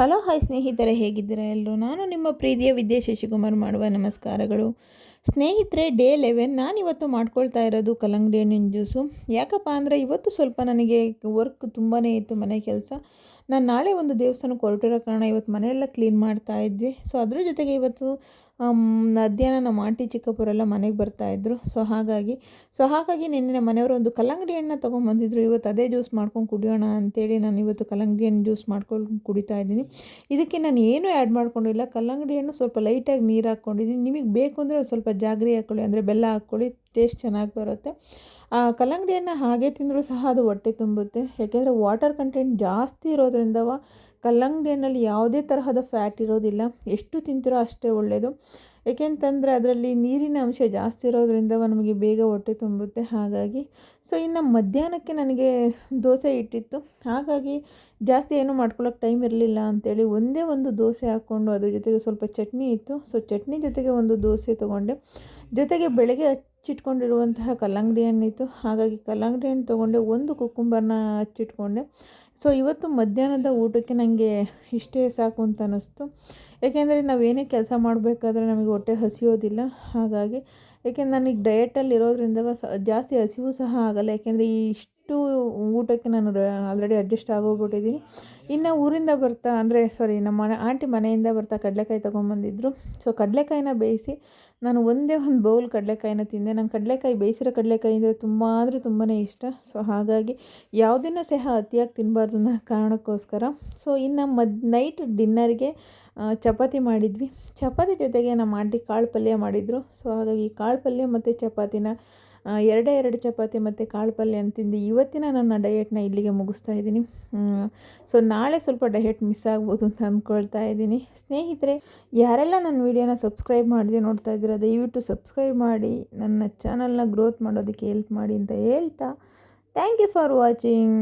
Hello hi ಸ್ನೇಹಿತರೆ ಹೇಗಿದ್ದೀರಾ ಎಲ್ಲರೂ? ನಾನು ನಿಮ್ಮ ಪ್ರೀತಿಯ ವಿದ್ಯೆ ಶಶಿಕುಮಾರ್ ಮಾಡುವ ನಮಸ್ಕಾರಗಳು. ಸ್ನೇಹಿತರೆ, ಡೇ ಲೆವೆನ್ ನಾನಿವತ್ತು ಮಾಡ್ಕೊಳ್ತಾ ಇರೋದು ಕಲ್ಲಂಗಡಿ ಹಣ್ಣಿನ ಜ್ಯೂಸು. ಯಾಕಪ್ಪ ಅಂದರೆ ಇವತ್ತು ಸ್ವಲ್ಪ ನನಗೆ ವರ್ಕ್ ತುಂಬಾ ಇತ್ತು ಮನೆ ಕೆಲಸ. ನಾನು ನಾಳೆ ಒಂದು ದೇವಸ್ಥಾನಕ್ಕೆ ಹೊರಟಿರೋ ಕಾರಣ ಇವತ್ತು ಮನೆಯೆಲ್ಲ ಕ್ಲೀನ್ ಮಾಡ್ತಾ ಇದ್ವಿ. ಸೊ, ಅದ್ರ ಜೊತೆಗೆ ಇವತ್ತು ಮಧ್ಯಾಹ್ನ ನಮ್ಮ ಆಂಟಿ ಚಿಕ್ಕಪ್ಪರೆಲ್ಲ ಮನೆಗೆ ಬರ್ತಾಯಿದ್ರು ಸೊ, ಹಾಗಾಗಿ ಸೊ, ಹಾಗಾಗಿ ನಿನ್ನೆ ಮನೆಯವರು ಒಂದು ಕಲ್ಲಂಗಡಿ ಹಣ್ಣು ತೊಗೊಂಬಂದಿದ್ರು ಇವತ್ತು ಅದೇ ಜ್ಯೂಸ್ ಮಾಡ್ಕೊಂಡು ಕುಡಿಯೋಣ ಅಂತೇಳಿ ನಾನು ಇವತ್ತು ಕಲ್ಲಂಗಡಿ ಹಣ್ಣು ಜ್ಯೂಸ್ ಮಾಡ್ಕೊಂಡು ಕುಡಿತಾ ಇದ್ದೀನಿ. ಇದಕ್ಕೆ ನಾನು ಏನೂ ಆ್ಯಡ್ ಮಾಡ್ಕೊಂಡಿಲ್ಲ. ಕಲ್ಲಂಗಡಿ ಹಣ್ಣು ಸ್ವಲ್ಪ ಲೈಟಾಗಿ ನೀರು ಹಾಕ್ಕೊಂಡಿದ್ದೀನಿ. ನಿಮಗೆ ಬೇಕು ಅಂದರೆ ಸ್ವಲ್ಪ ಜಾಗ್ರಿ ಹಾಕ್ಕೊಳ್ಳಿ ಅಂದರೆ ಬೆಲ್ಲ ಹಾಕ್ಕೊಳ್ಳಿ ಟೇಸ್ಟ್ ಚೆನ್ನಾಗಿ ಬರುತ್ತೆ. ಆ, ಕಲ್ಲಂಗಡಿಯನ್ನು ಹಾಗೆ ತಿಂದರೂ ಸಹ ಅದು ಹೊಟ್ಟೆ ತುಂಬುತ್ತೆ. ಯಾಕೆಂದರೆ ವಾಟರ್ ಕಂಟೆಂಟ್ ಜಾಸ್ತಿ ಇರೋದ್ರಿಂದ ಕಲ್ಲಂಗಡಿ ಹಣ್ಣಲ್ಲಿ ಯಾವುದೇ ತರಹದ ಫ್ಯಾಟ್ ಇರೋದಿಲ್ಲ. ಎಷ್ಟು ತಿಂತೀರೋ ಅಷ್ಟೇ ಒಳ್ಳೆಯದು ಏಕೆಂತಂದರೆ ಅದರಲ್ಲಿ ನೀರಿನ ಅಂಶ ಜಾಸ್ತಿ ಇರೋದ್ರಿಂದ ನಮಗೆ ಬೇಗ ಹೊಟ್ಟೆ ತುಂಬುತ್ತೆ. ಹಾಗಾಗಿ ಸೊ ಇನ್ನು ಮಧ್ಯಾಹ್ನಕ್ಕೆ ನನಗೆ ದೋಸೆ ಇಟ್ಟಿತ್ತು. ಹಾಗಾಗಿ ಜಾಸ್ತಿ ಏನೂ ಮಾಡ್ಕೊಳ್ಳೋಕೆ ಟೈಮ್ ಇರಲಿಲ್ಲ ಅಂಥೇಳಿ ಒಂದೇ ಒಂದು ದೋಸೆ ಹಾಕ್ಕೊಂಡು ಅದ್ರ ಜೊತೆಗೆ ಸ್ವಲ್ಪ ಚಟ್ನಿ ಇತ್ತು. ಸೊ ಚಟ್ನಿ ಜೊತೆಗೆ ಒಂದು ದೋಸೆ ತೊಗೊಂಡೆ. ಜೊತೆಗೆ ಬೆಳಗ್ಗೆ ಹಚ್ಚಿಟ್ಕೊಂಡಿರುವಂತಹ ಕಲ್ಲಂಗಡಿ ಹಣ್ಣಿತ್ತು. ಹಾಗಾಗಿ ಕಲ್ಲಂಗಡಿ ಹಣ್ಣು ತೊಗೊಂಡೆ, ಒಂದು ಕುಕ್ಕುಂಬರ್ನ ಹಚ್ಚಿಟ್ಕೊಂಡೆ. ಸೊ ಇವತ್ತು ಮಧ್ಯಾಹ್ನದ ಊಟಕ್ಕೆ ನನಗೆ ಇಷ್ಟೇ ಸಾಕು ಅಂತ ಅನ್ನಿಸ್ತು. ಏಕೆಂದರೆ ನಾವು ಏನೇ ಕೆಲಸ ಮಾಡಬೇಕಾದ್ರೆ ನಮಗೆ ಹೊಟ್ಟೆ ಹಸಿಯೋದಿಲ್ಲ. ಹಾಗಾಗಿ ಏಕೆಂದ್ರೆ ನನಗೆ ಡಯೆಟಲ್ಲಿ ಇರೋದ್ರಿಂದ ಜಾಸ್ತಿ ಹಸಿವು ಸಹ ಆಗಲ್ಲ. ಯಾಕೆಂದರೆ ಈ ಇಷ್ಟು ಊಟಕ್ಕೆ ನಾನು ಆಲ್ರೆಡಿ ಅಡ್ಜಸ್ಟ್ ಆಗೋಗ್ಬಿಟ್ಟಿದ್ದೀನಿ ಇನ್ನು ಊರಿಂದ ಬರ್ತಾ ಅಂದರೆ ಸಾರಿ ನಮ್ಮ ಮನೆ ಆಂಟಿ ಮನೆಯಿಂದ ಬರ್ತಾ ಕಡಲೆಕಾಯಿ ತೊಗೊಂಬಂದಿದ್ರು. ಸೊ ಕಡಲೆಕಾಯಿನ ಬೇಯಿಸಿ ನಾನು ಒಂದೇ ಒಂದು ಬೌಲ್ ಕಡಲೆಕಾಯಿನ ತಿಂದೆ. ನಂಗೆ ಕಡಲೆಕಾಯಿ ಬೇಯಿಸಿರೋ ಕಡಲೆಕಾಯಿ ಅಂದರೆ ತುಂಬ ಅಂದರೆ ತುಂಬಾ ಇಷ್ಟ. ಸೊ ಹಾಗಾಗಿ ಯಾವುದನ್ನು ಸಹ ಅತಿಯಾಗಿ ತಿನ್ನಬಾರ್ದು ಅನ್ನೋ ಕಾರಣಕ್ಕೋಸ್ಕರ. ಸೊ ಇನ್ನು ಮದ್ ನೈಟ್ ಡಿನ್ನರ್ಗೆ ಚಪಾತಿ ಮಾಡಿದ್ವಿ. ಚಪಾತಿ ಜೊತೆಗೆ ನಮ್ಮ ಆಂಟಿ ಕಾಳು ಪಲ್ಯ ಮಾಡಿದರು. ಸೊ ಹಾಗಾಗಿ ಕಾಳು ಪಲ್ಯ ಮತ್ತು ಚಪಾತಿನ ಎರಡೇ ಎರಡು ಚಪಾತಿ ಮತ್ತು ಕಾಳು ಪಲ್ಯ ಅಂತಿಂದು ಇವತ್ತಿನ ನನ್ನ ಡಯೆಟ್ನ ಇಲ್ಲಿಗೆ ಮುಗಿಸ್ತಾ ಇದ್ದೀನಿ. ಸೊ ನಾಳೆ ಸ್ವಲ್ಪ ಡಯೆಟ್ ಮಿಸ್ ಆಗ್ಬೋದು ಅಂತ ಅಂದ್ಕೊಳ್ತಾ ಇದ್ದೀನಿ. ಸ್ನೇಹಿತರೆ, ಯಾರೆಲ್ಲ ನನ್ನ ವೀಡಿಯೋನ ಸಬ್ಸ್ಕ್ರೈಬ್ ಮಾಡಿದೆ ನೋಡ್ತಾ ಇದ್ದೀರ, ದಯವಿಟ್ಟು ಸಬ್ಸ್ಕ್ರೈಬ್ ಮಾಡಿ. ನನ್ನ ಚಾನಲ್ನ ಗ್ರೋತ್ ಮಾಡೋದಕ್ಕೆ ಹೆಲ್ಪ್ ಮಾಡಿ ಅಂತ ಹೇಳ್ತಾ ಥ್ಯಾಂಕ್ ಯು ಫಾರ್ ವಾಚಿಂಗ್